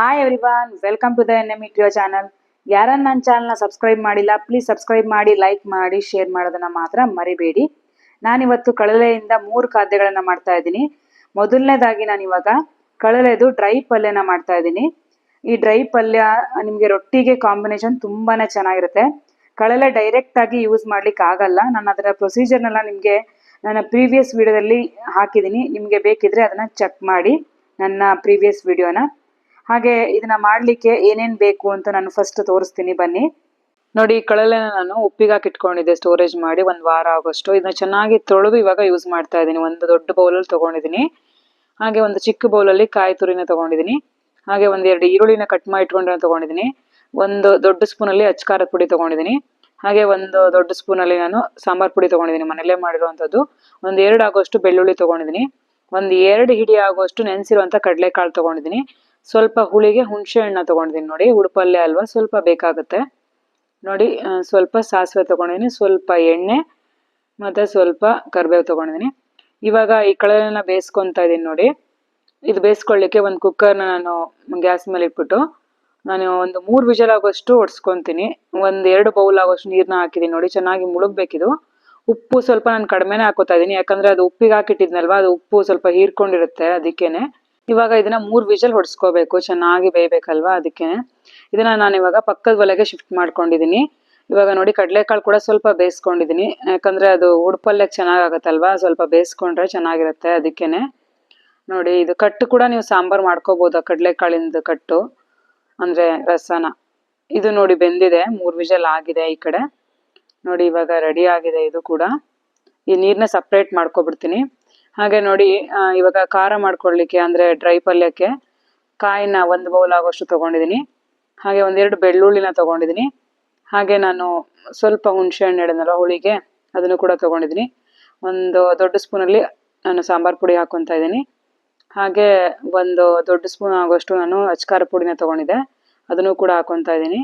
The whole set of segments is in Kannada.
Hi everyone welcome to the N M ಇಟ್ಯೋ channel ಯಾರನ್ನ ನನ್ನ ಚಾನಲ್ನ ಸಬ್ಸ್ಕ್ರೈಬ್ ಮಾಡಿಲ್ಲ ಪ್ಲೀಸ್ ಸಬ್ಸ್ಕ್ರೈಬ್ ಮಾಡಿ ಲೈಕ್ ಮಾಡಿ ಶೇರ್ ಮಾಡೋದನ್ನ ಮಾತ್ರ ಮರಿಬೇಡಿ. ನಾನಿವತ್ತು ಕಳಲೆಯಿಂದ ಮೂರು ಖಾದ್ಯಗಳನ್ನು ಮಾಡ್ತಾ ಇದ್ದೀನಿ. ಮೊದಲನೇದಾಗಿ ನಾನಿವಾಗ ಕಳಲೆದು ಡ್ರೈ ಪಲ್ಯನ ಮಾಡ್ತಾ ಇದ್ದೀನಿ. ಈ ಡ್ರೈ ಪಲ್ಯ ನಿಮಗೆ ರೊಟ್ಟಿಗೆ ಕಾಂಬಿನೇಷನ್ ತುಂಬಾ ಚೆನ್ನಾಗಿರುತ್ತೆ. ಕಳಲೆ ಡೈರೆಕ್ಟಾಗಿ ಯೂಸ್ ಮಾಡ್ಲಿಕ್ಕೆ ಆಗಲ್ಲ. ನಾನು ಅದರ ಪ್ರೊಸೀಜರ್ನೆಲ್ಲ ನಿಮಗೆ ನನ್ನ ಪ್ರೀವಿಯಸ್ ವಿಡಿಯೋದಲ್ಲಿ ಹಾಕಿದ್ದೀನಿ. ನಿಮಗೆ ಬೇಕಿದ್ರೆ ಅದನ್ನು ಚೆಕ್ ಮಾಡಿ ನನ್ನ ಪ್ರೀವಿಯಸ್ ವಿಡಿಯೋನ ಹಾಗೆ ಇದನ್ನ ಮಾಡ್ಲಿಕ್ಕೆ ಏನೇನ್ ಬೇಕು ಅಂತ ನಾನು ಫಸ್ಟ್ ತೋರಿಸ್ತೀನಿ, ಬನ್ನಿ. ನೋಡಿ, ಈ ಕಳಲೆನ ನಾನು ಉಪ್ಪಿಗೆ ಇಟ್ಕೊಂಡಿದ್ದೆ ಸ್ಟೋರೇಜ್ ಮಾಡಿ ಒಂದ್ ವಾರ ಆಗೋಷ್ಟು. ಇದನ್ನ ಚೆನ್ನಾಗಿ ತೊಳೆದು ಇವಾಗ ಯೂಸ್ ಮಾಡ್ತಾ ಇದ್ದೀನಿ. ಒಂದು ದೊಡ್ಡ ಬೌಲಲ್ಲಿ ತಗೊಂಡಿದ್ದೀನಿ. ಹಾಗೆ ಒಂದು ಚಿಕ್ಕ ಬೌಲಲ್ಲಿ ಕಾಯಿ ತುರಿನ ತಗೊಂಡಿದ್ದೀನಿ. ಹಾಗೆ ಒಂದ್ ಎರಡು ಈರುಳ್ಳಿನ ಕಟ್ ಮಾಡಿ ಇಟ್ಕೊಂಡಿರೋ ತಗೊಂಡಿದ್ದೀನಿ. ಒಂದು ದೊಡ್ಡ ಸ್ಪೂನಲ್ಲಿ ಅಚ್ಕಾರದ ಪುಡಿ ತಗೊಂಡಿದ್ದೀನಿ. ಹಾಗೆ ಒಂದು ದೊಡ್ಡ ಸ್ಪೂನಲ್ಲಿ ನಾನು ಸಾಂಬಾರ್ ಪುಡಿ ತಗೊಂಡಿದ್ದೀನಿ, ಮನೆಯಲ್ಲೇ ಮಾಡಿರುವಂಥದ್ದು. ಒಂದ್ ಎರಡು ಆಗೋಷ್ಟು ಬೆಳ್ಳುಳ್ಳಿ ತಗೊಂಡಿದ್ದೀನಿ. ಒಂದ್ ಎರಡು ಹಿಡಿ ಆಗೋಷ್ಟು ನೆನೆಸಿರುವಂತ ಕಡಲೆಕಾಳು ತಗೊಂಡಿದ್ದೀನಿ. ಸ್ವಲ್ಪ ಹುಳಿಗೆ ಹುಣಸೆ ಹಣ್ಣು ತಗೊಂಡಿದ್ದೀನಿ ನೋಡಿ ಉಡುಪಲ್ಯ ಅಲ್ವಾ, ಸ್ವಲ್ಪ ಬೇಕಾಗುತ್ತೆ. ನೋಡಿ ಸ್ವಲ್ಪ ಸಾಸಿವೆ ತೊಗೊಂಡಿದ್ದೀನಿ ಸ್ವಲ್ಪ ಎಣ್ಣೆ ಮತ್ತು ಸ್ವಲ್ಪ ಕರಿಬೇವು ತೊಗೊಂಡಿದ್ದೀನಿ ಇವಾಗ ಈ ಕಳಲೆನ ಬೇಯಿಸ್ಕೊತಾ ಇದ್ದೀನಿ ನೋಡಿ. ಇದು ಬೇಯಿಸ್ಕೊಳ್ಳಿಕ್ಕೆ ಒಂದು ಕುಕ್ಕರ್ನ ನಾನು ಗ್ಯಾಸ್ ಮೇಲೆ ಇಟ್ಬಿಟ್ಟು ನಾನು ಒಂದು ಮೂರು ವಿಜಲ್ ಆಗೋಷ್ಟು ಒಡ್ಸ್ಕೊತೀನಿ. ಒಂದು ಎರಡು ಬೌಲ್ ಆಗೋಷ್ಟು ನೀರನ್ನ ಹಾಕಿದ್ದೀನಿ ನೋಡಿ, ಚೆನ್ನಾಗಿ ಮುಳುಗಬೇಕಿದು. ಉಪ್ಪು ಸ್ವಲ್ಪ ನಾನು ಕಡಿಮೆನೇ ಹಾಕೋತಾ ಇದ್ದೀನಿ ಯಾಕಂದರೆ ಅದು ಉಪ್ಪಿಗೆ ಹಾಕಿಟ್ಟಿದ್ನಲ್ವ, ಅದು ಉಪ್ಪು ಸ್ವಲ್ಪ ಹೀರ್ಕೊಂಡಿರುತ್ತೆ ಅದಕ್ಕೇನೆ. ಇವಾಗ ಇದನ್ನ ಮೂರ್ ವಿಜಲ್ ಹೊಡ್ಸ್ಕೋಬೇಕು. ಚೆನ್ನಾಗಿ ಬೇಯಬೇಕಲ್ವಾ ಅದಕ್ಕೆ. ಇದನ್ನ ನಾನು ಇವಾಗ ಪಕ್ಕದ ಒಲೆಗೆ ಶಿಫ್ಟ್ ಮಾಡ್ಕೊಂಡಿದ್ದೀನಿ ಇವಾಗ ನೋಡಿ ಕಡಲೆಕಾಳು ಕೂಡ ಸ್ವಲ್ಪ ಬೇಯಿಸ್ಕೊಂಡಿದ್ದೀನಿ ಯಾಕಂದ್ರೆ ಅದು ಉಡ್ಪಲ್ಯಕ್ಕೆ ಚೆನ್ನಾಗಾಗತ್ತಲ್ವಾ? ಸ್ವಲ್ಪ ಬೇಯಿಸ್ಕೊಂಡ್ರೆ ಚೆನ್ನಾಗಿರುತ್ತೆ ಅದಕ್ಕೇನೆ. ನೋಡಿ, ಇದು ಕಟ್ಟು ಕೂಡ ನೀವು ಸಾಂಬಾರ್ ಮಾಡ್ಕೋಬಹುದು ಕಡಲೆಕಾಳಿಂದ ಕಟ್ಟು. ಅಂದ್ರೆ ರಸನ. ಇದು ನೋಡಿ ಬೆಂದಿದೆ. ಮೂರ್ ವಿಜಲ್ ಆಗಿದೆ ಈ ಕಡೆ. ನೋಡಿ ಇವಾಗ ರೆಡಿ ಆಗಿದೆ ಇದು ಕೂಡ. ಈ ನೀರನ್ನ ಸಪ್ರೇಟ್ ಮಾಡ್ಕೊಬಿಡ್ತೀನಿ. ಹಾಗೆ ನೋಡಿ ಇವಾಗ ಖಾರ ಮಾಡ್ಕೊಳ್ಳಿಕ್ಕೆ ಅಂದ್ರೆ ಡ್ರೈ ಪಲ್ಯಕ್ಕೆ ಕಾಯಿನ ಒಂದು ಬೌಲ್ ಆಗೋಷ್ಟು ತಗೊಂಡಿದ್ದೀನಿ ಹಾಗೆ ಒಂದೆರಡು ಬೆಳ್ಳುಳ್ಳಿನ ತಗೊಂಡಿದ್ದೀನಿ ಹಾಗೆ ನಾನು ಸ್ವಲ್ಪ ಹುಣಸೆ ಹಣ್ಣು ಹೇಳಿದ್ನಲ್ಲ ಹುಳಿಗೆ, ಅದನ್ನು ಕೂಡ ತಗೊಂಡಿದ್ದೀನಿ ಒಂದು ದೊಡ್ಡ ಸ್ಪೂನಲ್ಲಿ ನಾನು ಸಾಂಬಾರ್ ಪುಡಿ ಹಾಕೊತಾ ಇದ್ದೀನಿ. ಹಾಗೆ ಒಂದು ದೊಡ್ಡ ಸ್ಪೂನ್ ಆಗೋಷ್ಟು ನಾನು ಅಚ್ಕಾರ ಪುಡಿನ ತಗೊಂಡಿದ್ದೆ. ಅದನ್ನು ಕೂಡ ಹಾಕೊತಾ ಇದ್ದೀನಿ.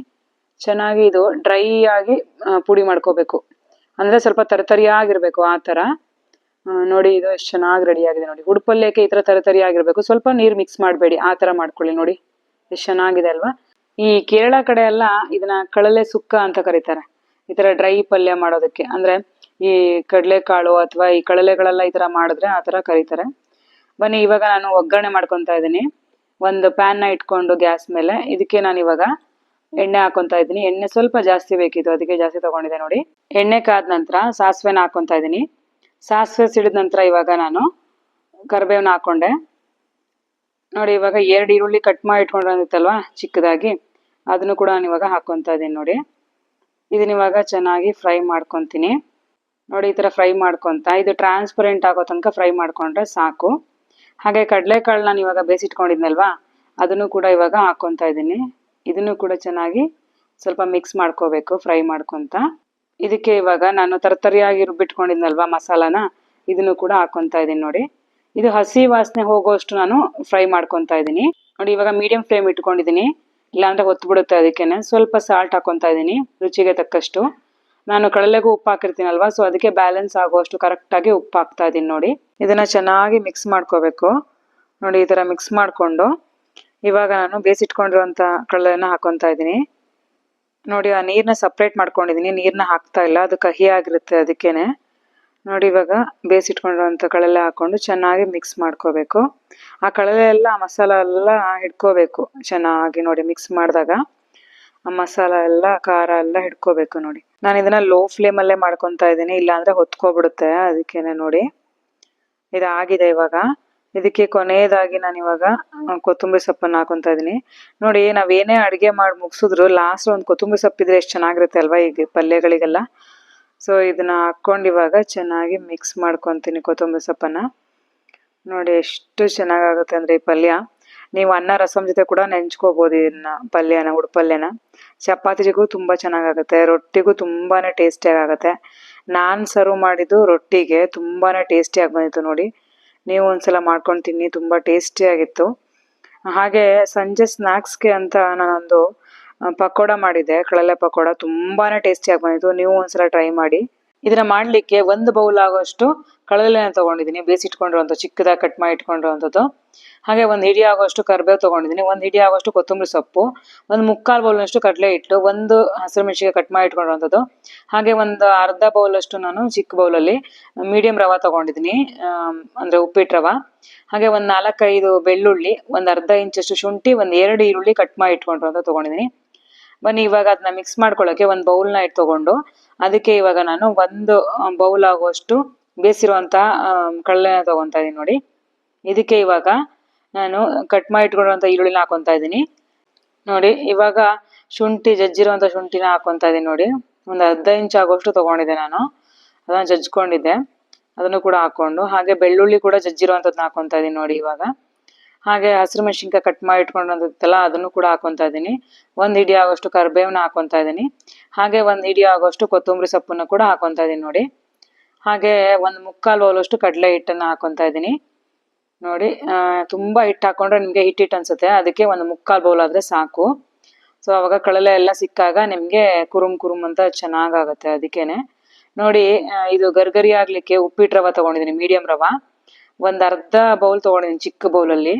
ಚೆನ್ನಾಗಿ ಇದು ಡ್ರೈ ಆಗಿ ಪುಡಿ ಮಾಡ್ಕೋಬೇಕು. ಅಂದ್ರೆ ಸ್ವಲ್ಪ ತರತರಿಯಾಗಿರಬೇಕು ಆ ಥರ. ನೋಡಿ, ಇದು ಎಷ್ಟು ಚೆನ್ನಾಗಿ ರೆಡಿ ಆಗಿದೆ ನೋಡಿ. ಉಡುಪಲ್ಯಕ್ಕೆ ಈ ತರ ತರತರಿ ಆಗಿರ್ಬೇಕು ಸ್ವಲ್ಪ ನೀರು ಮಿಕ್ಸ್ ಮಾಡಬೇಡಿ, ಆ ತರ ಮಾಡ್ಕೊಳ್ಳಿ ನೋಡಿ. ಎಷ್ಟು ಚೆನ್ನಾಗಿದೆ ಅಲ್ವಾ? ಈ ಕೇರಳ ಕಡೆ ಎಲ್ಲ ಇದನ್ನ ಕಳಲೆ ಸುಕ್ಕ ಅಂತ ಕರೀತಾರೆ. ಈ ತರ ಡ್ರೈ ಪಲ್ಯ ಮಾಡೋದಕ್ಕೆ. ಅಂದ್ರೆ ಈ ಕಡಲೆಕಾಳು ಅಥವಾ ಈ ಕಳಲೆಗಳೆಲ್ಲ ಈ ತರ ಮಾಡಿದ್ರೆ ಆ ತರ ಕರೀತಾರೆ. ಬನ್ನಿ, ಇವಾಗ ನಾನು ಒಗ್ಗರಣೆ ಮಾಡ್ಕೊತಾ ಇದ್ದೀನಿ. ಒಂದು ಪ್ಯಾನ್ನ ಇಟ್ಕೊಂಡು ಗ್ಯಾಸ್ ಮೇಲೆ. ಇದಕ್ಕೆ ನಾನು ಇವಾಗ ಎಣ್ಣೆ ಹಾಕೊತಾ ಇದ್ದೀನಿ. ಎಣ್ಣೆ ಸ್ವಲ್ಪ ಜಾಸ್ತಿ ಬೇಕಿತ್ತು, ಅದಕ್ಕೆ ಜಾಸ್ತಿ ತಗೊಂಡಿದ್ದೆ ನೋಡಿ. ಎಣ್ಣೆ ಕಾದ ನಂತರ ಸಾಸಿವೆನ ಹಾಕೊತಾ ಇದ್ದೀನಿ. ಸಾಸಿವೆ ಸಿಡಿದ ನಂತರ ಇವಾಗ ನಾನು ಕರಿಬೇವನ್ನ ಹಾಕೊಂಡೆ. ನೋಡಿ, ಇವಾಗ ಎರಡು ಈರುಳ್ಳಿ ಕಟ್ ಮಾಡಿ ಇಟ್ಕೊಂಡಿರುತ್ತಲ್ವಾ ಚಿಕ್ಕದಾಗಿ. ಅದನ್ನು ಕೂಡ ನಾನು ಇವಾಗ ಹಾಕೊತಾ ಇದ್ದೀನಿ ನೋಡಿ. ಇದನ್ನ ಇವಾಗ ಚೆನ್ನಾಗಿ ಫ್ರೈ ಮಾಡ್ಕೊತೀನಿ. ನೋಡಿ, ಈ ಥರ ಫ್ರೈ ಮಾಡ್ಕೊತ, ಇದು ಟ್ರಾನ್ಸ್ಪರೆಂಟ್ ಆಗೋ ತನಕ ಫ್ರೈ ಮಾಡ್ಕೊಂಡ್ರೆ ಸಾಕು. ಹಾಗೆ ಕಡಲೆಕಾಳು ನಾನು ಇವಾಗ ಬೇಯಿಸಿಟ್ಕೊಂಡಿದ್ನಲ್ವಾ, ಅದನ್ನು ಕೂಡ ಇವಾಗ ಹಾಕೊತಾ ಇದ್ದೀನಿ. ಇದನ್ನು ಕೂಡ ಚೆನ್ನಾಗಿ ಸ್ವಲ್ಪ ಮಿಕ್ಸ್ ಮಾಡ್ಕೋಬೇಕು, ಫ್ರೈ ಮಾಡ್ಕೊತ. ಇದಕ್ಕೆ ಇವಾಗ ನಾನು ತರತರಿಯಾಗಿ ರುಬ್ಬಿಟ್ಕೊಂಡಿದ್ನಲ್ವಾ ಮಸಾಲಾನ? ಇದನ್ನು ಕೂಡ ಹಾಕೊತಾ ಇದ್ದೀನಿ ನೋಡಿ. ಇದು ಹಸಿ ವಾಸನೆ ಹೋಗೋಷ್ಟು ನಾನು ಫ್ರೈ ಮಾಡ್ಕೊತಾ ಇದ್ದೀನಿ. ನೋಡಿ, ಇವಾಗ ಮೀಡಿಯಂ ಫ್ಲೇಮ್ ಇಟ್ಕೊಂಡಿದ್ದೀನಿ. ಇಲ್ಲಾಂದ್ರೆ ಹೊತ್ತು ಬಿಡುತ್ತೆ ಅದಕ್ಕೇನೆ. ಸ್ವಲ್ಪ ಸಾಲ್ಟ್ ಹಾಕೊತಾ ಇದ್ದೀನಿ, ರುಚಿಗೆ ತಕ್ಕಷ್ಟು. ನಾನು ಕಡಲೆಗೂ ಉಪ್ಪು ಹಾಕಿರ್ತೀನಲ್ವಾ ಸೊ ಅದಕ್ಕೆ ಬ್ಯಾಲೆನ್ಸ್ ಆಗುವಷ್ಟು ಕರೆಕ್ಟಾಗಿ ಉಪ್ಪು ಹಾಕ್ತಾ ಇದ್ದೀನಿ ನೋಡಿ. ಇದನ್ನ ಚೆನ್ನಾಗಿ ಮಿಕ್ಸ್ ಮಾಡ್ಕೋಬೇಕು. ನೋಡಿ, ಈ ಥರ ಮಿಕ್ಸ್ ಮಾಡಿಕೊಂಡು ಇವಾಗ ನಾನು ಬೇಯಿಸಿಟ್ಕೊಂಡಿರುವಂಥ ಕಡಲೆನ ಹಾಕೊತಾ ಇದ್ದೀನಿ. ನೋಡಿ, ಆ ನೀರನ್ನ ಸಪ್ರೇಟ್ ಮಾಡ್ಕೊಂಡಿದ್ದೀನಿ ನೀರನ್ನ ಹಾಕ್ತಾ ಇಲ್ಲ. ಅದು ಕಹಿ ಆಗಿರುತ್ತೆ ಅದಕ್ಕೇನೆ. ನೋಡಿ, ಇವಾಗ ಬೇಯಿಸಿಟ್ಕೊಂಡಿರುವಂಥ ಕಳಲೆ ಹಾಕೊಂಡು ಚೆನ್ನಾಗಿ ಮಿಕ್ಸ್ ಮಾಡ್ಕೋಬೇಕು. ಆ ಕಳಲೆ ಎಲ್ಲ ಮಸಾಲ ಎಲ್ಲ ಹಿಡ್ಕೋಬೇಕು ಚೆನ್ನಾಗಿ ನೋಡಿ ಮಿಕ್ಸ್ ಮಾಡಿದಾಗ. ಆ ಮಸಾಲ ಎಲ್ಲ, ಖಾರ ಎಲ್ಲ ಹಿಡ್ಕೋಬೇಕು ನೋಡಿ. ನಾನು ಇದನ್ನ ಲೋ ಫ್ಲೇಮಲ್ಲೇ ಮಾಡ್ಕೊತಾ ಇದ್ದೀನಿ. ಇಲ್ಲಾಂದ್ರೆ ಹೊತ್ಕೊಬಿಡುತ್ತೆ ಅದಕ್ಕೇನೆ ನೋಡಿ. ಇದಾಗಿದೆ ಇವಾಗ. ಇದಕ್ಕೆ ಕೊನೆಯದಾಗಿ ನಾನು ಇವಾಗ ಕೊತ್ತಂಬರಿ ಸೊಪ್ಪನ್ನು ಹಾಕೊಂತ ಇದ್ದೀನಿ ನೋಡಿ ನಾವೇನೇ ಅಡುಗೆ ಮಾಡಿ ಮುಗಿಸಿದ್ರು ಲಾಸ್ಟ್ ಒಂದು ಕೊತ್ತಂಬರಿ ಸೊಪ್ಪಿದ್ರೆ ಎಷ್ಟು ಚೆನ್ನಾಗಿರುತ್ತೆ ಅಲ್ವಾ ಈಗ ಪಲ್ಯಗಳಿಗೆಲ್ಲ. ಸೊ ಇದನ್ನ ಹಾಕ್ಕೊಂಡು ಇವಾಗ ಚೆನ್ನಾಗಿ ಮಿಕ್ಸ್ ಮಾಡ್ಕೊತೀನಿ ಕೊತ್ತಂಬರಿ ಸೊಪ್ಪನ್ನ. ನೋಡಿ, ಎಷ್ಟು ಚೆನ್ನಾಗಾಗುತ್ತೆ ಅಂದ್ರೆ ಈ ಪಲ್ಯ. ನೀವು ಅನ್ನ, ರಸಂ ಜೊತೆ ಕೂಡ ನೆಂಚ್ಕೋಬೋದು ಇದನ್ನ, ಪಲ್ಯನ ಉಡುಪಲ್ಯನ ಚಪಾತಿಗೂ ತುಂಬಾ ಚೆನ್ನಾಗಾಗುತ್ತೆ, ರೊಟ್ಟಿಗೂ ತುಂಬಾನೇ ಟೇಸ್ಟಿಯಾಗಿ ಆಗುತ್ತೆ ನಾನು ಸರ್ವ್ ಮಾಡಿದ್ದು ರೊಟ್ಟಿಗೆ ತುಂಬಾನೇ ಟೇಸ್ಟಿಯಾಗಿ ಬಂದಿತ್ತು ನೋಡಿ. ನೀವು ಒಂದ್ಸಲ ಮಾಡ್ಕೊಂಡು ತಿನ್ನಿ ತುಂಬಾ ಟೇಸ್ಟಿಯಾಗಿತ್ತು ಹಾಗೆ ಸಂಜೆ ಸ್ನ್ಯಾಕ್ಸ್ಗೆ ಅಂತ ನಾನೊಂದು ಪಕೋಡ ಮಾಡಿದೆ. ಕಳಲೆ ಪಕೋಡ ತುಂಬಾನೇ ಟೇಸ್ಟಿಯಾಗಿ ಬಂದಿತ್ತು. ನೀವು ಒಂದ್ಸಲ ಟ್ರೈ ಮಾಡಿ. ಇದನ್ನ ಮಾಡ್ಲಿಕ್ಕೆ ಒಂದು ಬೌಲ್ ಆಗೋಷ್ಟು ಕಡಲೆನ ತಗೊಂಡಿದ್ದೀನಿ. ಬೇಯಿಸಿಟ್ಕೊಂಡಿರುವಂಥ ಚಿಕ್ಕದಾಗಿ ಕಟ್ ಮಾಡಿ ಇಟ್ಕೊಂಡಿರುವಂಥದ್ದು ಹಾಗೆ ಒಂದು ಹಿಡಿ ಆಗೋಷ್ಟು ಕರ್ಬೇವು ತೊಗೊಂಡಿದ್ದೀನಿ. ಒಂದು ಹಿಡಿ ಆಗೋಷ್ಟು ಕೊತ್ತಂಬರಿ ಸೊಪ್ಪು, ಒಂದು ಮುಕ್ಕಾಲು ಬೌಲ್ನಷ್ಟು ಕಡಲೆ ಹಿಟ್ಟು, ಒಂದು ಹಸಿರು ಮೆಣಸಿಗೆ ಕಟ್ ಮಾಡಿ ಇಟ್ಕೊಂಡಿರೋಂಥದ್ದು. ಹಾಗೆ ಒಂದು ಅರ್ಧ ಬೌಲಷ್ಟು ನಾನು ಚಿಕ್ಕ ಬೌಲಲ್ಲಿ ಮೀಡಿಯಂ ರವೆ ತೊಗೊಂಡಿದ್ದೀನಿ. ಅಂದರೆ ಉಪ್ಪಿಟ್ಟು ರವಾ. ಹಾಗೆ ಒಂದು ನಾಲ್ಕೈದು ಬೆಳ್ಳುಳ್ಳಿ, ಒಂದು ಅರ್ಧ ಇಂಚಷ್ಟು ಶುಂಠಿ, ಒಂದು ಎರಡು ಈರುಳ್ಳಿ ಕಟ್ ಮಾಡಿ ಇಟ್ಕೊಂಡಿರೋಂಥ ತೊಗೊಂಡಿದ್ದೀನಿ. ಬನ್ನಿ, ಇವಾಗ ಅದನ್ನ ಮಿಕ್ಸ್ ಮಾಡ್ಕೊಳ್ಳೋಕೆ ಒಂದು ಬೌಲ್ನ ಇಟ್ಟು ತಗೊಂಡು ಅದಕ್ಕೆ ಇವಾಗ ನಾನು ಒಂದು ಬೌಲ್ ಆಗುವಷ್ಟು ಬೇಯಿಸಿರುವಂಥ ಕಡಲೆನ ತೊಗೊತಾ ಇದ್ದೀನಿ ನೋಡಿ. ಇದಕ್ಕೆ ಇವಾಗ ನಾನು ಕಟ್ ಮಾಡಿ ಇಟ್ಕೊಂಡಿರುವಂಥ ಈರುಳ್ಳಿನ ಹಾಕೊತಾ ಇದ್ದೀನಿ. ನೋಡಿ, ಇವಾಗ ಶುಂಠಿ ಜಜ್ಜಿರುವಂಥ ಶುಂಠಿನ ಹಾಕೊತಾ ಇದ್ದೀನಿ ನೋಡಿ. ಒಂದು ಅರ್ಧ ಇಂಚ್ ಆಗೋಷ್ಟು ತೊಗೊಂಡಿದ್ದೆ ನಾನು. ಅದನ್ನು ಜಜ್ಕೊಂಡಿದ್ದೆ ಅದನ್ನು ಕೂಡ ಹಾಕ್ಕೊಂಡು, ಹಾಗೆ ಬೆಳ್ಳುಳ್ಳಿ ಕೂಡ ಜಜ್ಜಿರುವಂಥದ್ದನ್ನ ಹಾಕೊತಾ ಇದ್ದೀನಿ ನೋಡಿ ಇವಾಗ. ಹಾಗೆ ಹಸಿರು ಮೆಣಸಿನ್ಕಾಯಿ ಕಟ್ ಮಾಡಿ ಇಟ್ಕೊಂಡಿರುತ್ತಲ್ಲ ಅದನ್ನು ಕೂಡ ಹಾಕೊತಾ ಇದ್ದೀನಿ. ಒಂದು ಹಿಡಿ ಆಗೋಷ್ಟು ಕರಿಬೇವನ್ನ ಹಾಕೊತಾ ಇದ್ದೀನಿ. ಹಾಗೆ ಒಂದು ಹಿಡಿ ಆಗೋಷ್ಟು ಕೊತ್ತಂಬರಿ ಸೊಪ್ಪನ್ನು ಕೂಡ ಹಾಕೊತಾ ಇದ್ದೀನಿ ನೋಡಿ. ಹಾಗೆ ಒಂದು ಮುಕ್ಕಾಲು ಹೋಲುವಷ್ಟು ಕಡಲೆ ಹಿಟ್ಟನ್ನು ಹಾಕೊತಾ ಇದ್ದೀನಿ. ನೋಡಿ ತುಂಬ ಹಿಟ್ಟು ಹಾಕೊಂಡ್ರೆ ನಿಮಗೆ ಹಿಟ್ಟು ಹಿಟ್ಟು ಅನ್ಸುತ್ತೆ. ಅದಕ್ಕೆ ಒಂದು ಮುಕ್ಕಾಲು ಬೌಲ್ ಆದರೆ ಸಾಕು. ಸೊ ಅವಾಗ ಕಳಲೆ ಎಲ್ಲ ಸಿಕ್ಕಾಗ ನಿಮಗೆ ಕುರುಮ್ ಕುರುಮ್ ಅಂತ ಚೆನ್ನಾಗಾಗುತ್ತೆ ಅದಕ್ಕೇನೆ. ನೋಡಿ ಇದು ಗರ್ಗರಿ ಆಗಲಿಕ್ಕೆ ಉಪ್ಪಿಟ್ಟು ರವ ತೊಗೊಂಡಿದ್ದೀನಿ ಮೀಡಿಯಂ ರವ. ಒಂದು ಅರ್ಧ ಬೌಲ್ ತೊಗೊಂಡಿದ್ದೀನಿ ಚಿಕ್ಕ ಬೌಲಲ್ಲಿ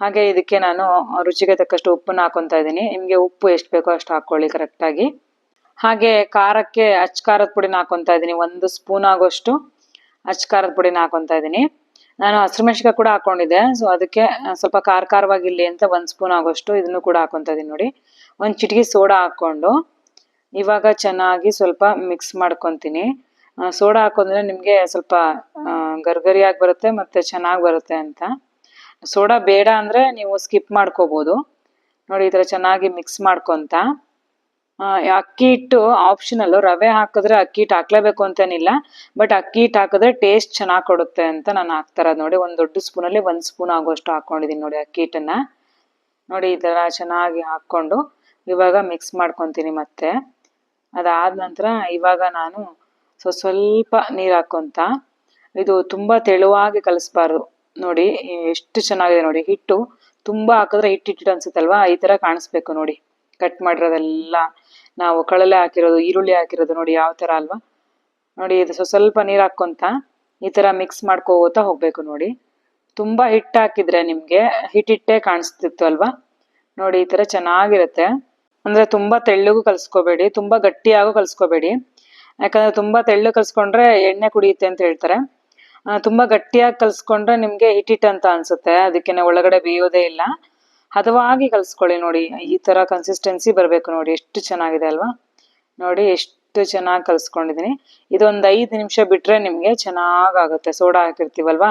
ಹಾಗೆ ಇದಕ್ಕೆ ನಾನು ರುಚಿಗೆ ತಕ್ಕಷ್ಟು ಉಪ್ಪನ್ನು ಹಾಕೊತಾ ಇದ್ದೀನಿ. ನಿಮಗೆ ಉಪ್ಪು ಎಷ್ಟು ಬೇಕೋ ಅಷ್ಟು ಹಾಕ್ಕೊಳ್ಳಿ ಕರೆಕ್ಟಾಗಿ ಹಾಗೆ ಖಾರಕ್ಕೆ ಅಚ್ಚ ಖಾರದ ಪುಡಿನ ಹಾಕೊತಾ ಇದ್ದೀನಿ, ಒಂದು ಸ್ಪೂನ್ ಆಗೋಷ್ಟು ಅಚ್ಚ ಖಾರದ ಪುಡಿನ ಹಾಕೊತಾ ಇದ್ದೀನಿ. ನಾನು ಹಸಿರು ಮೆಣಸಿಕಾಯಿ ಕೂಡ ಹಾಕೊಂಡಿದ್ದೆ. ಸೊ ಅದಕ್ಕೆ ಸ್ವಲ್ಪ ಖಾರ ಖಾರವಾಗಿರಲಿ ಅಂತ ಒಂದು ಸ್ಪೂನ್ ಆಗೋಷ್ಟು ಇದನ್ನು ಕೂಡ ಹಾಕೊತಿದ್ದೀನಿ ನೋಡಿ. ಒಂದು ಚಿಟಿಕೆ ಸೋಡಾ ಹಾಕ್ಕೊಂಡು, ಇವಾಗ ಚೆನ್ನಾಗಿ ಸ್ವಲ್ಪ ಮಿಕ್ಸ್ ಮಾಡ್ಕೊತೀನಿ. ಸೋಡಾ ಹಾಕೋದ್ರೆ ನಿಮಗೆ ಸ್ವಲ್ಪ ಗರ್ಗರಿಯಾಗಿ ಬರುತ್ತೆ ಮತ್ತು ಚೆನ್ನಾಗಿ ಬರುತ್ತೆ ಅಂತ. ಸೋಡಾ ಬೇಡ ಅಂದರೆ ನೀವು ಸ್ಕಿಪ್ ಮಾಡ್ಕೋಬೋದು. ನೋಡಿ, ಈ ಥರ ಚೆನ್ನಾಗಿ ಮಿಕ್ಸ್ ಮಾಡ್ಕೊತ. ಅಕ್ಕಿ ಹಿಟ್ಟು ಆಪ್ಷನಲ್ ರವೆ ಹಾಕಿದ್ರೆ ಅಕ್ಕಿ ಹಿಟ್ಟು ಹಾಕ್ಲೇಬೇಕು ಅಂತೇನಿಲ್ಲ. ಬಟ್ ಅಕ್ಕಿ ಹಿಟ್ಟು ಹಾಕಿದ್ರೆ ಟೇಸ್ಟ್ ಚೆನ್ನಾಗಿ ಕೊಡುತ್ತೆ ಅಂತ ನಾನು ಹಾಕ್ತಾರ ನೋಡಿ. ಒಂದು ದೊಡ್ಡ ಸ್ಪೂನಲ್ಲಿ ಒಂದು ಸ್ಪೂನ್ ಆಗೋಷ್ಟು ಹಾಕ್ಕೊಂಡಿದ್ದೀನಿ ನೋಡಿ ಅಕ್ಕಿ ಹಿಟ್ಟನ್ನು ನೋಡಿ ಈ ಥರ ಚೆನ್ನಾಗಿ ಹಾಕ್ಕೊಂಡು ಇವಾಗ ಮಿಕ್ಸ್ ಮಾಡ್ಕೊತೀನಿ ಮತ್ತೆ. ಅದಾದ ನಂತರ ಇವಾಗ ನಾನು ಸ್ವಲ್ಪ ನೀರು ಹಾಕ್ಕೊಂತ ಇದು ತುಂಬ ತೆಳುವಾಗಿ ಕಲಿಸ್ಬಾರ್ದು. ನೋಡಿ ಎಷ್ಟು ಚೆನ್ನಾಗಿದೆ ನೋಡಿ ಹಿಟ್ಟು. ತುಂಬ ಹಾಕಿದ್ರೆ ಹಿಟ್ಟು ಹಿಟ್ಟು ಅನ್ಸುತ್ತಲ್ವಾ? ಈ ಥರ ಕಾಣಿಸ್ಬೇಕು ನೋಡಿ. ಕಟ್ ಮಾಡಿರೋದೆಲ್ಲ. ನಾವು ಕಳಲೆ ಹಾಕಿರೋದು, ಈರುಳ್ಳಿ ಹಾಕಿರೋದು ನೋಡಿ ಯಾವ ಥರ ಅಲ್ವಾ? ನೋಡಿ ಇದು ಸ್ವಲ್ಪ ನೀರು ಹಾಕ್ಕೊಂತ ಈ ಥರ ಮಿಕ್ಸ್ ಮಾಡ್ಕೋತಾ ಹೋಗಬೇಕು ನೋಡಿ. ತುಂಬ ಹಿಟ್ಟು ಹಾಕಿದ್ರೆ ನಿಮಗೆ ಹಿಟ್ಟಿಟ್ಟೆ ಕಾಣಿಸ್ತಿತ್ತು ಅಲ್ವಾ? ನೋಡಿ ಈ ಥರ ಚೆನ್ನಾಗಿರುತ್ತೆ. ಅಂದರೆ ತುಂಬ ತೆಳ್ಳಗೂ ಕಲಿಸ್ಕೋಬೇಡಿ, ತುಂಬ ಗಟ್ಟಿಯಾಗೂ ಕಲಿಸ್ಕೋಬೇಡಿ. ಯಾಕಂದರೆ ತುಂಬ ತೆಳ್ಳು ಕಲಿಸ್ಕೊಂಡ್ರೆ ಎಣ್ಣೆ ಕುಡಿಯುತ್ತೆ ಅಂತ ಹೇಳ್ತಾರೆ. ತುಂಬ ಗಟ್ಟಿಯಾಗಿ ಕಲಿಸ್ಕೊಂಡ್ರೆ ನಿಮಗೆ ಹಿಟ್ಟಿಟ್ಟು ಅಂತ ಅನ್ಸುತ್ತೆ. ಅದಕ್ಕೆ ಒಳಗಡೆ ಬೇಯೋದೇ ಇಲ್ಲ. ಹದವಾಗಿ ಕಲಿಸ್ಕೊಳ್ಳಿ ನೋಡಿ, ಈ ಥರ ಕನ್ಸಿಸ್ಟೆನ್ಸಿ ಬರಬೇಕು ನೋಡಿ, ಎಷ್ಟು ಚೆನ್ನಾಗಿದೆ ಅಲ್ವಾ? ನೋಡಿ, ಎಷ್ಟು ಚೆನ್ನಾಗಿ ಕಲಿಸ್ಕೊಂಡಿದ್ದೀನಿ. ಇದೊಂದು ಐದು ನಿಮಿಷ ಬಿಟ್ಟರೆ ನಿಮಗೆ ಚೆನ್ನಾಗಾಗುತ್ತೆ. ಸೋಡಾ ಹಾಕಿರ್ತೀವಲ್ವಾ?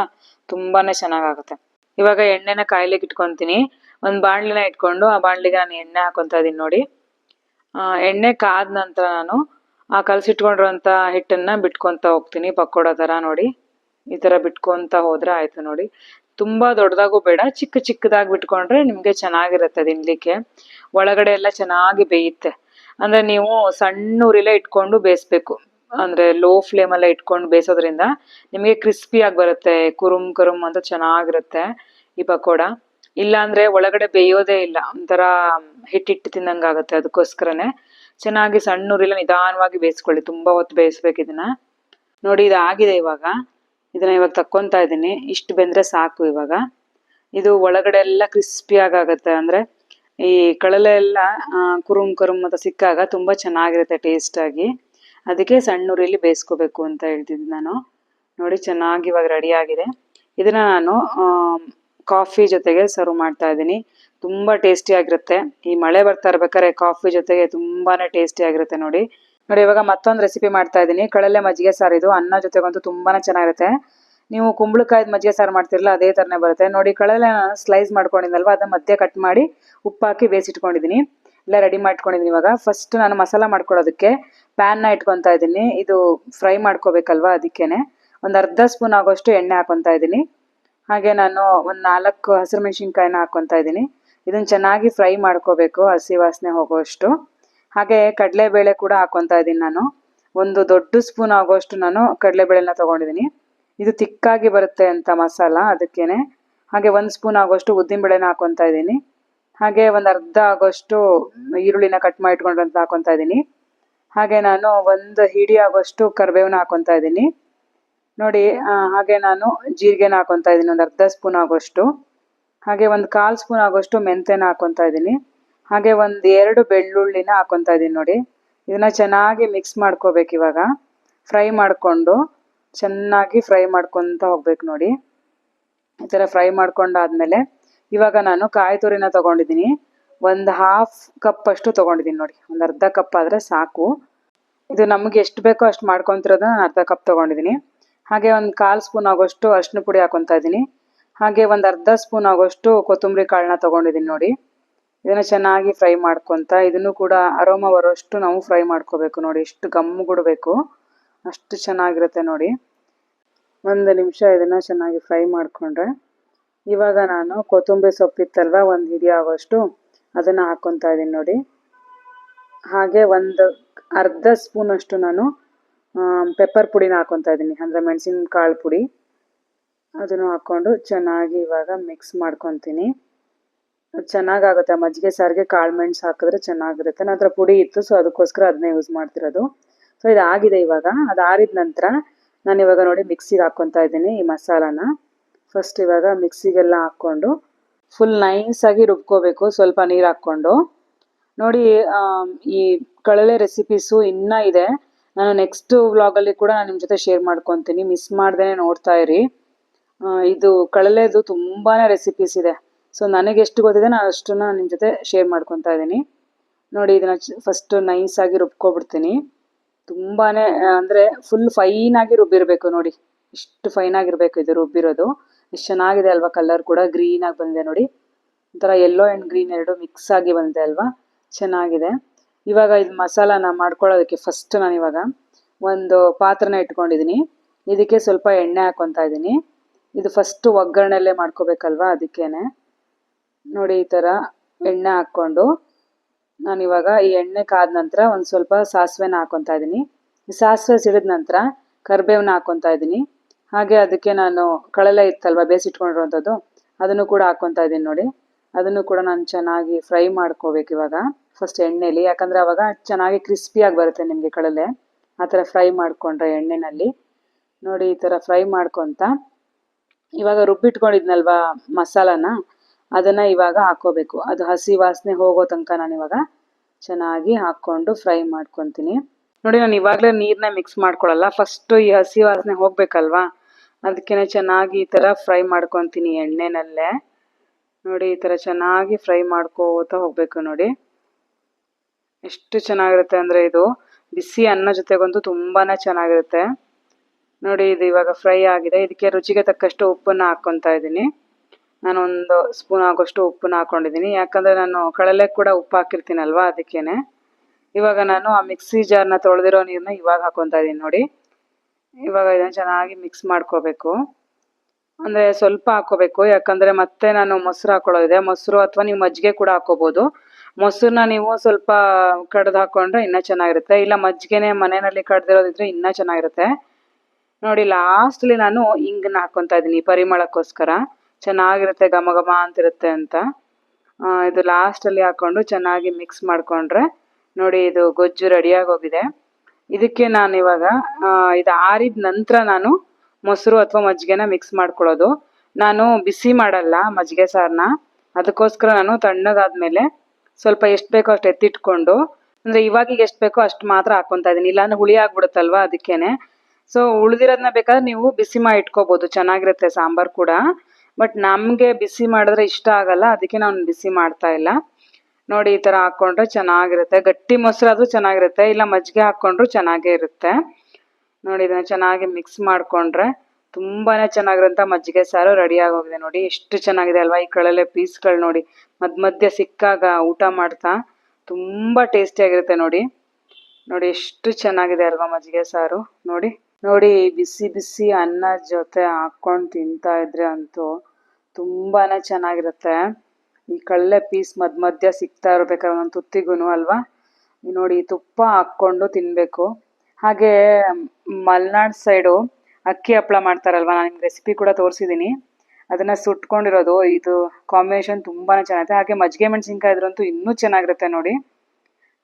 ತುಂಬಾ ಚೆನ್ನಾಗಾಗುತ್ತೆ. ಇವಾಗ ಎಣ್ಣೆನ ಕಾಯಿಲೆಗೆ ಇಟ್ಕೊತೀನಿ. ಒಂದು ಬಾಣಲಿನ ಇಟ್ಕೊಂಡು ಆ ಬಾಣಲಿಗೆ ನಾನು ಎಣ್ಣೆ ಹಾಕೊತಾ ಇದ್ದೀನಿ ನೋಡಿ. ಎಣ್ಣೆ ಕಾದ ನಂತರ ನಾನು ಆ ಕಲಸಿಟ್ಕೊಂಡಿರೋಂಥ ಹಿಟ್ಟನ್ನು ಬಿಟ್ಕೊತ ಹೋಗ್ತೀನಿ ಪಕ್ಕೋಡೋ ಥರ ನೋಡಿ. ಈ ಥರ ಬಿಟ್ಕೊತ ಹೋದ್ರೆ ಆಯಿತು ನೋಡಿ. ತುಂಬ ದೊಡ್ಡದಾಗೂ ಬೇಡ, ಚಿಕ್ಕ ಚಿಕ್ಕದಾಗಿ ಬಿಟ್ಕೊಂಡ್ರೆ ನಿಮಗೆ ಚೆನ್ನಾಗಿರುತ್ತೆ ತಿನ್ಲಿಕ್ಕೆ. ಒಳಗಡೆ ಎಲ್ಲ ಚೆನ್ನಾಗಿ ಬೇಯುತ್ತೆ. ಅಂದ್ರೆ ನೀವು ಸಣ್ಣ ಉರಿಲೇ ಇಟ್ಕೊಂಡು ಬೇಯಿಸ್ಬೇಕು. ಅಂದ್ರೆ ಲೋ ಫ್ಲೇಮ್ ಎಲ್ಲ ಇಟ್ಕೊಂಡು ಬೇಯಿಸೋದ್ರಿಂದ ನಿಮಗೆ ಕ್ರಿಸ್ಪಿಯಾಗಿ ಬರುತ್ತೆ, ಕುರುಮ್ ಕುರುಮ್ ಅಂತ ಚೆನ್ನಾಗಿರುತ್ತೆ ಈ ಪಕೋಡ. ಇಲ್ಲಾಂದರೆ ಒಳಗಡೆ ಬೇಯೋದೇ ಇಲ್ಲ, ಒಂಥರ ಹಿಟ್ಟಿಟ್ಟು ತಿನ್ನಂಗೆ ಆಗುತ್ತೆ ಅದಕ್ಕೋಸ್ಕರನೇ ಚೆನ್ನಾಗಿ ಸಣ್ಣ ಉರಿಲ ನಿಧಾನವಾಗಿ ಬೇಯಿಸ್ಕೊಳ್ಳಿ, ತುಂಬಾ ಹೊತ್ತು ಬೇಯಿಸ್ಬೇಕು ಇದನ್ನ. ನೋಡಿ ಇದಾಗಿದೆ ಇವಾಗ. ಇದನ್ನ ಇವಾಗ ತಕ್ಕೊಂತಾ ಇದ್ದೀನಿ. ಇಷ್ಟು ಬೆಂದ್ರೆ ಸಾಕು ಇವಾಗ. ಇದು ಒಳಗಡೆ ಎಲ್ಲ ಕ್ರಿಸ್ಪಿಯಾಗಿ ಆಗುತ್ತೆ ಅಂದ್ರೆ ಈ ಕಳಲೆ ಎಲ್ಲ ಕುರುಮ್ ಕುರುಮ್ ಅಂತ ಸಿಕ್ಕಾಗ ತುಂಬಾ ಚೆನ್ನಾಗಿರುತ್ತೆ ಟೇಸ್ಟ್ ಆಗಿ. ಅದಕ್ಕೆ ಸಣ್ಣ ಉರಿಯಲ್ಲಿ ಬೇಯಿಸ್ಕೋಬೇಕು ಅಂತ ಹೇಳ್ತಿದ್ದೆ ನಾನು. ನೋಡಿ ಚೆನ್ನಾಗಿ ಇವಾಗ ರೆಡಿ ಆಗಿದೆ. ಇದನ್ನ ನಾನು ಕಾಫಿ ಜೊತೆಗೆ ಸರ್ವ್ ಮಾಡ್ತಾ ಇದ್ದೀನಿ. ತುಂಬಾ ಟೇಸ್ಟಿ ಆಗಿರುತ್ತೆ. ಈ ಮಳೆ ಬರ್ತಾ ಇರ್ಬೇಕಾದ್ರೆ ಕಾಫಿ ಜೊತೆಗೆ ತುಂಬಾ ಟೇಸ್ಟಿಯಾಗಿರುತ್ತೆ ನೋಡಿ. ನೋಡಿ, ಇವಾಗ ಮತ್ತೊಂದು ರೆಸಿಪಿ ಮಾಡ್ತಾ ಇದ್ದೀನಿ. ಕಳಲೆ ಮಜ್ಜಿಗೆ ಸಾರು. ಇದು ಅನ್ನ ಜೊತೆಗಂತೂ ತುಂಬಾ ಚೆನ್ನಾಗಿರುತ್ತೆ. ನೀವು ಕುಂಬಳಕಾಯ್ದು ಮಜ್ಜಿಗೆ ಸಾರು ಮಾಡ್ತಿರಲ್ಲ ಅದೇ ಥರನೇ ಬರುತ್ತೆ. ನೋಡಿ ಕಳಲೆ ಸ್ಲೈಸ್ ಮಾಡ್ಕೊಂಡಿದ್ದಲ್ವ ಅದನ್ನ ಮಧ್ಯೆ ಕಟ್ ಮಾಡಿ ಉಪ್ಪು ಹಾಕಿ ಬೇಯಿಸಿಟ್ಕೊಂಡಿದ್ದೀನಿ ಎಲ್ಲ ರೆಡಿ ಮಾಡ್ಕೊಂಡಿದ್ದೀನಿ ಇವಾಗ. ಫಸ್ಟ್ ನಾನು ಮಸಾಲ ಮಾಡ್ಕೊಳ್ಳೋದಕ್ಕೆ ಪ್ಯಾನ್ನ ಇಟ್ಕೊತಾ ಇದ್ದೀನಿ. ಇದು ಫ್ರೈ ಮಾಡ್ಕೋಬೇಕಲ್ವಾ ಅದಕ್ಕೇನೆ. ಒಂದು ಅರ್ಧ ಸ್ಪೂನ್ ಆಗೋಷ್ಟು ಎಣ್ಣೆ ಹಾಕೊತಾ ಇದ್ದೀನಿ. ಹಾಗೆ ನಾನು ಒಂದು ನಾಲ್ಕು ಹಸಿರು ಮೆಣಸಿನ್ಕಾಯಿನ ಹಾಕೊತಾ ಇದ್ದೀನಿ. ಇದನ್ನು ಚೆನ್ನಾಗಿ ಫ್ರೈ ಮಾಡ್ಕೋಬೇಕು, ಹಸಿ ವಾಸನೆ ಹೋಗೋಷ್ಟು ಹಾಗೆ ಕಡಲೆಬೇಳೆ ಕೂಡ ಹಾಕೊತಾ ಇದ್ದೀನಿ ನಾನು. ಒಂದು ದೊಡ್ಡ ಸ್ಪೂನ್ ಆಗೋಷ್ಟು ನಾನು ಕಡಲೆಬೇಳೆನ ತಗೊಂಡಿದ್ದೀನಿ. ಇದು ತಿಕ್ಕಾಗಿ ಬರುತ್ತೆ ಅಂತ ಮಸಾಲ ಅದಕ್ಕೇನೆ. ಹಾಗೆ ಒಂದು ಸ್ಪೂನ್ ಆಗೋಷ್ಟು ಉದ್ದಿನಬೇಳೆನ ಹಾಕೊತಾ ಇದ್ದೀನಿ. ಹಾಗೆ ಒಂದು ಅರ್ಧ ಆಗೋಷ್ಟು ಈರುಳ್ಳಿನ ಕಟ್ ಮಾಡಿ ಇಟ್ಕೊಂಡಂತ ಹಾಕೊತಾ ಇದ್ದೀನಿ. ಹಾಗೆ ನಾನು ಒಂದು ಹಿಡಿ ಆಗೋಷ್ಟು ಕರಿಬೇವನ್ನ ಹಾಕೊತಾ ಇದ್ದೀನಿ. ನೋಡಿ ಹಾಗೆ ನಾನು ಜೀರಿಗೆನ ಹಾಕೊತಾ ಇದ್ದೀನಿ. ಒಂದು ಅರ್ಧ ಸ್ಪೂನ್ ಆಗೋಷ್ಟು. ಹಾಗೆ ಒಂದು ಕಾಲು ಸ್ಪೂನ್ ಆಗೋಷ್ಟು ಮೆಂತೆನ ಹಾಕೊತಾ ಇದ್ದೀನಿ. ಹಾಗೆ ಒಂದು ಎರಡು ಬೆಳ್ಳುಳ್ಳಿನ ಹಾಕೊಂತ ಇದ್ದೀನಿ ನೋಡಿ. ಇದನ್ನ ಚೆನ್ನಾಗಿ ಮಿಕ್ಸ್ ಮಾಡ್ಕೋಬೇಕು ಇವಾಗ. ಫ್ರೈ ಮಾಡಿಕೊಂಡು ಚೆನ್ನಾಗಿ ಫ್ರೈ ಮಾಡ್ಕೊತ ಹೋಗ್ಬೇಕು ನೋಡಿ. ಈ ಥರ ಫ್ರೈ ಮಾಡ್ಕೊಂಡಾದ್ಮೇಲೆ ಇವಾಗ ನಾನು ಕಾಯಿ ತುರಿನ ತಗೊಂಡಿದ್ದೀನಿ. ಒಂದು ಹಾಫ್ ಕಪ್ ಅಷ್ಟು ತಗೊಂಡಿದ್ದೀನಿ ನೋಡಿ. ಒಂದು ಅರ್ಧ ಕಪ್ ಆದರೆ ಸಾಕು. ಇದು ನಮಗೆ ಎಷ್ಟು ಬೇಕೋ ಅಷ್ಟು ಮಾಡ್ಕೊತಿರೋದನ್ನ ನಾನು ಅರ್ಧ ಕಪ್ ತಗೊಂಡಿದ್ದೀನಿ. ಹಾಗೆ ಒಂದು ಕಾಲು ಸ್ಪೂನ್ ಆಗೋಷ್ಟು ಅರ್ಶಿನ ಪುಡಿ ಹಾಕೊತಾ ಇದ್ದೀನಿ ಹಾಗೆ ಒಂದು ಅರ್ಧ ಸ್ಪೂನ್ ಆಗೋಷ್ಟು ಕೊತ್ತಂಬರಿ ಕಾಳನ್ನ ತಗೊಂಡಿದ್ದೀನಿ ನೋಡಿ. ಇದನ್ನು ಚೆನ್ನಾಗಿ ಫ್ರೈ ಮಾಡ್ಕೊತ, ಇದನ್ನು ಕೂಡ ಅರೋಮ ಬರೋಷ್ಟು ನಾವು ಫ್ರೈ ಮಾಡ್ಕೋಬೇಕು ನೋಡಿ. ಎಷ್ಟು ಗಮ್ಮಗುಡಬೇಕು ಅಷ್ಟು ಚೆನ್ನಾಗಿರುತ್ತೆ ನೋಡಿ. ಒಂದು ನಿಮಿಷ ಇದನ್ನು ಚೆನ್ನಾಗಿ ಫ್ರೈ ಮಾಡಿಕೊಂಡ್ರೆ, ಇವಾಗ ನಾನು ಕೊತ್ತಂಬರಿ ಸೊಪ್ಪಿತ್ತಲ್ವ, ಒಂದು ಹಿಡಿ ಆಗೋಷ್ಟು ಅದನ್ನು ಹಾಕ್ಕೊತಾ ಇದ್ದೀನಿ ನೋಡಿ. ಹಾಗೆ ಒಂದು ಅರ್ಧ ಸ್ಪೂನಷ್ಟು ನಾನು ಪೆಪ್ಪರ್ ಪುಡಿನ ಹಾಕ್ಕೊತಾ ಇದ್ದೀನಿ. ಅಂದರೆ ಮೆಣಸಿನಕಾಳು ಪುಡಿ. ಅದನ್ನು ಹಾಕ್ಕೊಂಡು ಚೆನ್ನಾಗಿ ಇವಾಗ ಮಿಕ್ಸ್ ಮಾಡ್ಕೊತೀನಿ. ಚೆನ್ನಾಗಾಗುತ್ತೆ. ಮಜ್ಜಿಗೆ, ಸಾರಿಗೆ, ಕಾಳು ಮೆಣಸು ಹಾಕಿದ್ರೆ ಚೆನ್ನಾಗಿರುತ್ತೆ. ನನ್ನ ಹತ್ರ ಪುಡಿ ಇತ್ತು ಸೊ ಅದಕ್ಕೋಸ್ಕರ ಅದನ್ನೇ ಯೂಸ್ ಮಾಡ್ತಿರೋದು. ಸೊ ಇದಾಗಿದೆ ಇವಾಗ. ಅದು ಆರಿದ ನಂತರ ನಾನು ಇವಾಗ ನೋಡಿ ಮಿಕ್ಸಿಗೆ ಹಾಕ್ಕೊತಾ ಇದ್ದೀನಿ ಈ ಮಸಾಲಾನ. ಫಸ್ಟ್ ಇವಾಗ ಮಿಕ್ಸಿಗೆಲ್ಲ ಹಾಕ್ಕೊಂಡು ಫುಲ್ ನೈಸಾಗಿ ರುಬ್ಕೋಬೇಕು, ಸ್ವಲ್ಪ ನೀರು ಹಾಕ್ಕೊಂಡು. ನೋಡಿ ಈ ಕಳಲೆ ರೆಸಿಪೀಸು ಇನ್ನೂ ಇದೆ. ನಾನು ನೆಕ್ಸ್ಟ್ ವ್ಲಾಗಲ್ಲಿ ಕೂಡ ನಾನು ನಿಮ್ಮ ಜೊತೆ ಶೇರ್ ಮಾಡ್ಕೊತೀನಿ. ಮಿಸ್ ಮಾಡ್ದೇ ನೋಡ್ತಾ ಇರಿ. ಇದು ಕಳಲೆದು ತುಂಬಾ ರೆಸಿಪೀಸ್ ಇದೆ. ಸೊ ನನಗೆ ಎಷ್ಟು ಗೊತ್ತಿದೆ, ನಾನು ಅಷ್ಟನ್ನು ನಿಮ್ಮ ಜೊತೆ ಶೇರ್ ಮಾಡ್ಕೊತಾ ಇದ್ದೀನಿ. ನೋಡಿ, ಇದನ್ನ ಫಸ್ಟ್ ನೈಸಾಗಿ ರುಬ್ಕೊಬಿಡ್ತೀನಿ. ತುಂಬಾ ಅಂದರೆ ಫುಲ್ ಫೈನಾಗಿ ರುಬ್ಬಿರಬೇಕು ನೋಡಿ. ಇಷ್ಟು ಫೈನಾಗಿರಬೇಕು ಇದು ರುಬ್ಬಿರೋದು. ಎಷ್ಟು ಚೆನ್ನಾಗಿದೆ ಅಲ್ವಾ ಕಲರ್ ಕೂಡ ಗ್ರೀನಾಗಿ ಬಂದಿದೆ ನೋಡಿ. ಒಂಥರ ಯೆಲ್ಲೋ ಆ್ಯಂಡ್ ಗ್ರೀನ್ ಎರಡು ಮಿಕ್ಸ್ ಆಗಿ ಬಂದಿದೆ ಅಲ್ವಾ? ಚೆನ್ನಾಗಿದೆ. ಇವಾಗ ಇದು ಮಸಾಲಾನ ಮಾಡ್ಕೊಳ್ಳೋದಕ್ಕೆ ಫಸ್ಟ್ ನಾನು ಇವಾಗ ಒಂದು ಪಾತ್ರನ ಇಟ್ಕೊಂಡಿದ್ದೀನಿ ಇದಕ್ಕೆ ಸ್ವಲ್ಪ ಎಣ್ಣೆ ಹಾಕೊತಾ ಇದ್ದೀನಿ. ಇದು ಫಸ್ಟ್ ಒಗ್ಗರಣೆಲ್ಲೇ ಮಾಡ್ಕೋಬೇಕಲ್ವಾ, ಅದಕ್ಕೇನೆ. ನೋಡಿ ಈ ಥರ ಎಣ್ಣೆ ಹಾಕ್ಕೊಂಡು ನಾನು ಇವಾಗ ಈ ಎಣ್ಣೆ ಕಾದ ನಂತರ ಒಂದು ಸ್ವಲ್ಪ ಸಾಸಿವೆನ ಹಾಕೊತಾ ಇದ್ದೀನಿ ಸಾಸಿವೆ ಸಿಡಿದ ನಂತರ ಕರಿಬೇವನ್ನ ಹಾಕೊತಾ ಇದ್ದೀನಿ ಹಾಗೆ ಅದಕ್ಕೆ ನಾನು ಕಳಲೆ ಇತ್ತಲ್ವ ಬೇಯಿಸಿಟ್ಕೊಂಡಿರುವಂಥದ್ದು ಅದನ್ನು ಕೂಡ ಹಾಕ್ಕೊತಾ ಇದ್ದೀನಿ ನೋಡಿ. ಅದನ್ನು ಕೂಡ ನಾನು ಚೆನ್ನಾಗಿ ಫ್ರೈ ಮಾಡ್ಕೋಬೇಕು ಇವಾಗ ಫಸ್ಟ್ ಎಣ್ಣೆಲಿ. ಯಾಕಂದರೆ ಅವಾಗ ಚೆನ್ನಾಗಿ ಕ್ರಿಸ್ಪಿಯಾಗಿ ಬರುತ್ತೆ ನಿಮಗೆ ಕಡಲೆ ಆ ಥರ ಫ್ರೈ ಮಾಡಿಕೊಂಡ್ರೆ ಎಣ್ಣೆನಲ್ಲಿ. ನೋಡಿ ಈ ಥರ ಫ್ರೈ ಮಾಡ್ಕೊತ ಇವಾಗ ರುಬ್ಬಿಟ್ಕೊಂಡಿದ್ನಲ್ವಾ ಮಸಾಲಾನ ಅದನ್ನು ಇವಾಗ ಹಾಕ್ಕೋಬೇಕು. ಅದು ಹಸಿ ವಾಸನೆ ಹೋಗೋ ತನಕ ನಾನು ಇವಾಗ ಚೆನ್ನಾಗಿ ಹಾಕ್ಕೊಂಡು ಫ್ರೈ ಮಾಡ್ಕೊತೀನಿ. ನೋಡಿ, ನಾನು ಇವಾಗಲೇ ನೀರನ್ನ ಮಿಕ್ಸ್ ಮಾಡ್ಕೊಳ್ಳಲ್ಲ ಫಸ್ಟು ಈ ಹಸಿ ವಾಸನೆ ಹೋಗ್ಬೇಕಲ್ವಾ? ಅದಕ್ಕೆ ಚೆನ್ನಾಗಿ ಈ ಥರ ಫ್ರೈ ಮಾಡ್ಕೊತೀನಿ ಎಣ್ಣೆನಲ್ಲೇ. ನೋಡಿ, ಈ ಥರ ಚೆನ್ನಾಗಿ ಫ್ರೈ ಮಾಡ್ಕೋತಾ ಹೋಗಬೇಕು ನೋಡಿ. ಎಷ್ಟು ಚೆನ್ನಾಗಿರುತ್ತೆ ಅಂದರೆ ಇದು ಬಿಸಿ ಅನ್ನ ಜೊತೆಗಂತೂ ತುಂಬಾ ಚೆನ್ನಾಗಿರುತ್ತೆ. ನೋಡಿ, ಇದು ಇವಾಗ ಫ್ರೈ ಆಗಿದೆ. ಇದಕ್ಕೆ ರುಚಿಗೆ ತಕ್ಕಷ್ಟು ಉಪ್ಪನ್ನು ಹಾಕ್ಕೊತಾ ಇದ್ದೀನಿ. ನಾನು ಒಂದು ಸ್ಪೂನ್ ಆಗೋಷ್ಟು ಉಪ್ಪನ್ನ ಹಾಕೊಂಡಿದ್ದೀನಿ. ಯಾಕಂದರೆ ನಾನು ಕಳಲೆ ಕೂಡ ಉಪ್ಪು ಹಾಕಿರ್ತೀನಲ್ವ ಅದಕ್ಕೇ ಇವಾಗ ನಾನು ಆ ಮಿಕ್ಸಿ ಜಾರ್ನ ತೊಳೆದಿರೋ ನೀರನ್ನ ಇವಾಗ ಹಾಕ್ಕೊತಾ ಇದ್ದೀನಿ ನೋಡಿ. ಇವಾಗ ಇದನ್ನು ಚೆನ್ನಾಗಿ ಮಿಕ್ಸ್ ಮಾಡ್ಕೋಬೇಕು. ಅಂದರೆ ಸ್ವಲ್ಪ ಹಾಕೋಬೇಕು. ಯಾಕಂದರೆ ಮತ್ತೆ ನಾನು ಮೊಸರು ಹಾಕೊಳ್ಳೋದಿದೆ. ಮೊಸರು ಅಥವಾ ನೀವು ಮಜ್ಜಿಗೆ ಕೂಡ ಹಾಕೋಬೋದು. ಮೊಸರನ್ನ ನೀವು ಸ್ವಲ್ಪ ಕಡ್ದು ಹಾಕ್ಕೊಂಡ್ರೆ ಇನ್ನೂ ಚೆನ್ನಾಗಿರುತ್ತೆ. ಇಲ್ಲ ಮಜ್ಜಿಗೆನೇ ಮನೆಯಲ್ಲಿ ಕಡ್ದಿರೋದಿದ್ರೆ ಇನ್ನೂ ಚೆನ್ನಾಗಿರುತ್ತೆ. ನೋಡಿ ಲಾಸ್ಟಲ್ಲಿ ನಾನು ಹಿಂಗನ್ನ ಹಾಕ್ಕೊತಾ ಇದ್ದೀನಿ ಪರಿಮಳಕ್ಕೋಸ್ಕರ. ಚೆನ್ನಾಗಿರುತ್ತೆ, ಘಮ ಘಮ ಅಂತಿರುತ್ತೆ ಅಂತ. ಇದು ಲಾಸ್ಟಲ್ಲಿ ಹಾಕ್ಕೊಂಡು ಚೆನ್ನಾಗಿ ಮಿಕ್ಸ್ ಮಾಡಿಕೊಂಡ್ರೆ ನೋಡಿ ಇದು ಗೊಜ್ಜು ರೆಡಿಯಾಗಿ ಹೋಗಿದೆ ಇದಕ್ಕೆ ನಾನು ಇವಾಗ ಇದು ಆರಿದ ನಂತರ ನಾನು ಮೊಸರು ಅಥವಾ ಮಜ್ಜಿಗೆನ ಮಿಕ್ಸ್ ಮಾಡ್ಕೊಳ್ಳೋದು. ನಾನು ಬಿಸಿ ಮಾಡಲ್ಲ ಮಜ್ಜಿಗೆ ಸಾರನ್ನ ಅದಕ್ಕೋಸ್ಕರ ನಾನು ತಣ್ಣಗಾದ್ಮೇಲೆ ಸ್ವಲ್ಪ ಎಷ್ಟು ಬೇಕೋ ಅಷ್ಟು ಎತ್ತಿಟ್ಕೊಂಡು, ಅಂದರೆ ಇವಾಗ ಎಷ್ಟು ಬೇಕೋ ಅಷ್ಟು ಮಾತ್ರ ಹಾಕ್ಕೊತಾ ಇದ್ದೀನಿ. ಇಲ್ಲಾಂದ್ರೆ ಹುಳಿ ಆಗ್ಬಿಡುತ್ತಲ್ವ ಅದಕ್ಕೇನೆ. ಸೊ ಉಳಿದಿರೋದನ್ನ ಬೇಕಾದ್ರೆ ನೀವು ಬಿಸಿ ಮಾಡಿ ಇಟ್ಕೋಬೋದು. ಚೆನ್ನಾಗಿರುತ್ತೆ ಸಾಂಬಾರು ಕೂಡ. ಬಟ್ ನಮಗೆ ಬಿಸಿ ಮಾಡಿದ್ರೆ ಇಷ್ಟ ಆಗಲ್ಲ, ಅದಕ್ಕೆ ನಾನು ಬಿಸಿ ಮಾಡ್ತಾ ಇಲ್ಲ. ನೋಡಿ, ಈ ಥರ ಹಾಕ್ಕೊಂಡ್ರೆ ಚೆನ್ನಾಗಿರುತ್ತೆ. ಗಟ್ಟಿ ಮೊಸರಾದರೂ ಚೆನ್ನಾಗಿರುತ್ತೆ, ಇಲ್ಲ ಮಜ್ಜಿಗೆ ಹಾಕ್ಕೊಂಡ್ರು ಚೆನ್ನಾಗೇ ಇರುತ್ತೆ. ನೋಡಿ, ಇದನ್ನ ಚೆನ್ನಾಗಿ ಮಿಕ್ಸ್ ಮಾಡಿಕೊಂಡ್ರೆ ತುಂಬಾ ಚೆನ್ನಾಗಿರೋಂಥ ಮಜ್ಜಿಗೆ ಸಾರು ರೆಡಿ ಆಗೋಗಿದೆ ನೋಡಿ. ಎಷ್ಟು ಚೆನ್ನಾಗಿದೆ ಅಲ್ವಾ ಈ ಕಳಲೆ ಪೀಸ್ಗಳು ನೋಡಿ. ಮಧ್ಯ ಮಧ್ಯೆ ಸಿಕ್ಕಾಗ ಊಟ ಮಾಡ್ತಾ ತುಂಬ ಟೇಸ್ಟಿಯಾಗಿರುತ್ತೆ ನೋಡಿ. ನೋಡಿ, ಎಷ್ಟು ಚೆನ್ನಾಗಿದೆ ಅಲ್ವಾ ಮಜ್ಜಿಗೆ ಸಾರು. ನೋಡಿ ನೋಡಿ, ಬಿಸಿ ಬಿಸಿ ಅನ್ನ ಜೊತೆ ಹಾಕ್ಕೊಂಡು ತಿಂತಾ ಇದ್ರೆ ಅಂತೂ ತುಂಬಾ ಚೆನ್ನಾಗಿರುತ್ತೆ. ಈ ಕಳ್ಳೆ ಪೀಸ್ ಮಧ್ಯ ಮಧ್ಯ ಸಿಗ್ತಾ ಇರ್ಬೇಕಾದ್ರೆ ಒಂದು ತುತ್ತಿಗೂ ಅಲ್ವಾ? ನೋಡಿ ತುಪ್ಪ ಹಾಕ್ಕೊಂಡು ತಿನ್ನಬೇಕು ಹಾಗೆ, ಮಲೆನಾಡು ಸೈಡು ಅಕ್ಕಿ ಹಪ್ಪಳ ಮಾಡ್ತಾರಲ್ವ? ನಾನು ನಿಮ್ಗೆ ರೆಸಿಪಿ ಕೂಡ ತೋರಿಸಿದ್ದೀನಿ ಅದನ್ನು ಸುಟ್ಕೊಂಡಿರೋದು, ಇದು ಕಾಂಬಿನೇಷನ್ ತುಂಬಾ ಚೆನ್ನಾಗಿದೆ. ಹಾಗೆ ಮಜ್ಜಿಗೆ ಮೆಣಸಿನ್ಕಾಯಿ ಇದ್ರಂತೂ ಇನ್ನೂ ಚೆನ್ನಾಗಿರುತ್ತೆ ನೋಡಿ.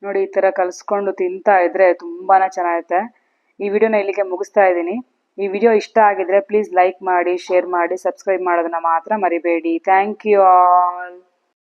ನೋಡಿ, ಈ ಥರ ಕಲಿಸ್ಕೊಂಡು ತಿಂತಾ ಇದ್ರೆ ತುಂಬಾ ಚೆನ್ನಾಗಿರುತ್ತೆ ಈ ವಿಡಿಯೋನ ಇಲ್ಲಿಗೆ ಮುಗಿಸ್ತಾ ಇದ್ದೀನಿ. ಈ ವಿಡಿಯೋ ಇಷ್ಟ ಆಗಿದ್ರೆ ಪ್ಲೀಸ್ ಲೈಕ್ ಮಾಡಿ ಶೇರ್ ಮಾಡಿ ಸಬ್ಸ್ಕ್ರೈಬ್ ಮಾಡೋದನ್ನ ಮಾತ್ರ ಮರಿಬೇಡಿ. Thank you all